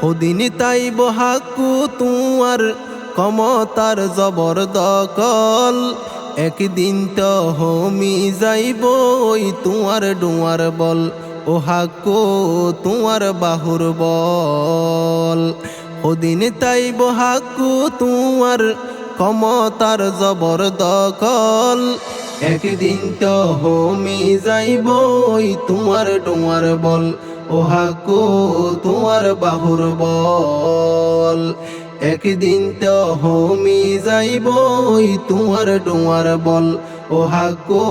হদিন তাই বহাকু তোমার ক্ষমতার জবর দকল একদিন তো হমি যাইব ওই তোমার ডুয়ার বল ও হাকু তোমার বাহুর বল। ওদিন তাই বহাকু তোমার ক্ষমতার জবর দকল একদিন তো হমি যাইব ওই তোমার ডুয়ার বল ও হাকু তোমার বাহুর বল। একদিন তো হমি যাইব তোমার ডুয়ার বল। ও হাকু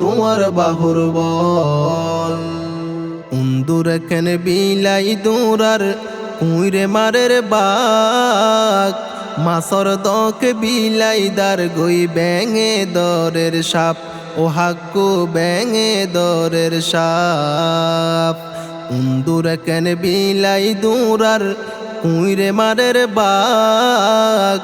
তোমার বাহুর বল। উন্দুর কেন বিলাই দৌড়ার কুইরে মারের বাঘ। মাসর দক বিলাই দার গই ব্যাঙে দরের সাপ। ও হাক্কু ব্যাঙে দরের সাপ। উন্দুর কেন বিলাই দৌড়ার কুইরে মারের বাঘ?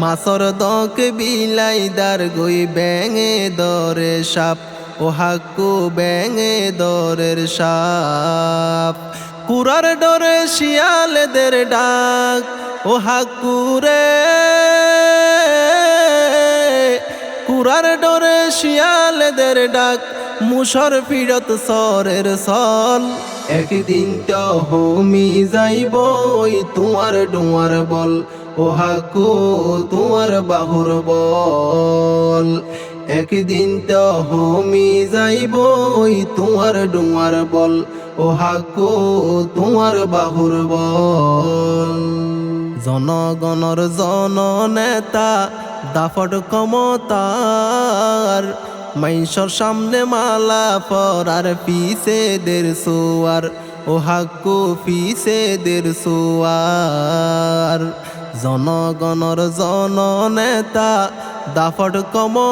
মাসর দক বিলাই দার গই ব্যাঙে দরে সাপ, ও হাক্কু ব্যাঙে দরের সাপ। কুরার ডরে শিয়ালেদের ডাক, ও হাকুরে কুরার ডরে শিয়ালেদের ডাক মুসর ফিরত সরের সল। একদিন তো হমি যাইব, ওই তোমার ডুয়ার বল। ও হাকু তোমার বাহুর বল। একদিন তো হমি যাইব, ওই তোমার ডুয়ার বল। ও হাকু তোমার বাহুর বল। জনগণর জননেতা দাফট ক্ষমতার মাইসর সামনে মালা পরার পিসে দের সোয়ার, ও হাক্কু পিসে দের সোয়ার। জনগণর জননেতা দাফট ক্ষমতার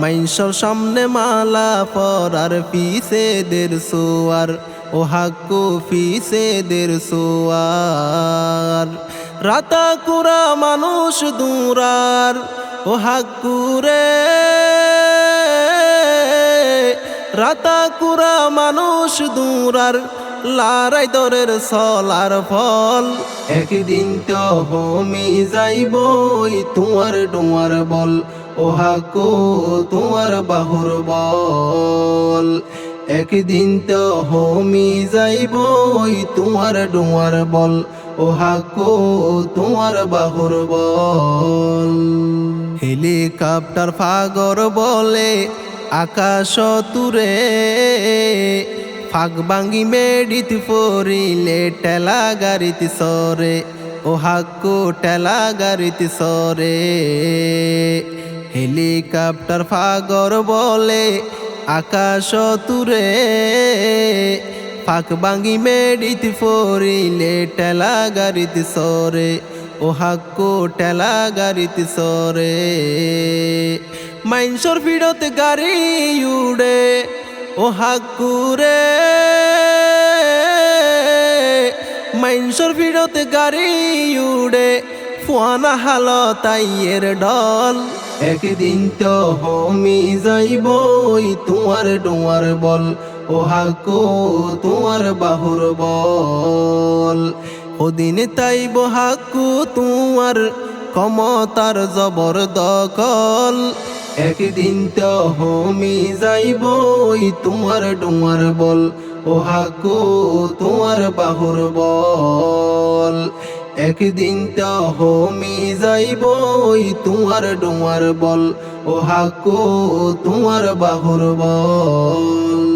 মাইসর সামনে মালা পরার পিসে দের সোয়ার, ও হাক্কু পিসে দের সোয়ার। রাতা কুরা মানুষ দূরার ও হাক্কুরে রাতা কুরা মানুষ দূরার লারাই দরের সলার ফল। একদিন তো হমি যাইব তোমার ডুয়ার বল, ও হাকু তোমার বাহুর বল। একদিন তো হমি যাইব তোমার ডুয়ার বল ও হাকু তোমার বাহুর বল। হেলিকপ্টার ফাগর বলে আকাশ তুরে ফাগ বাঙ্গি মেডিত পরিলে টেলা গাড়িত সরে ও হাক্কু টেলা গাড়িত সরে। হেলিকপ্টার ফাগর বলে আকাশ তুরে ফাঁক বাঙ্গি মেডিত পরিলে টেলা গাড়িত সরে। ও হাক্কু টেলা গাড়িত সরে। মাইনসর ফিরত গাড়ি উড়ে, ও হাকুরে মাইনসর ফিরত গাড়ি উড়ে, ফুয়ানা হাল তাইয়ের ডল একদিন তো হমি যাইব তোমার ডোয়ার বল। ও হাকু তোমার বাহুর বল। ওদিন তাইব হাকু তোমার ক্ষমতার জবর দকল একদিন তো হমি যাইব ওই তোমার ডুমার বল। ও হাকু তোমার বাহুর বল। একদিন তো হমি যাইব ওই তোমার ডুমার বল। ও হাকু তোমার বাহুর বল।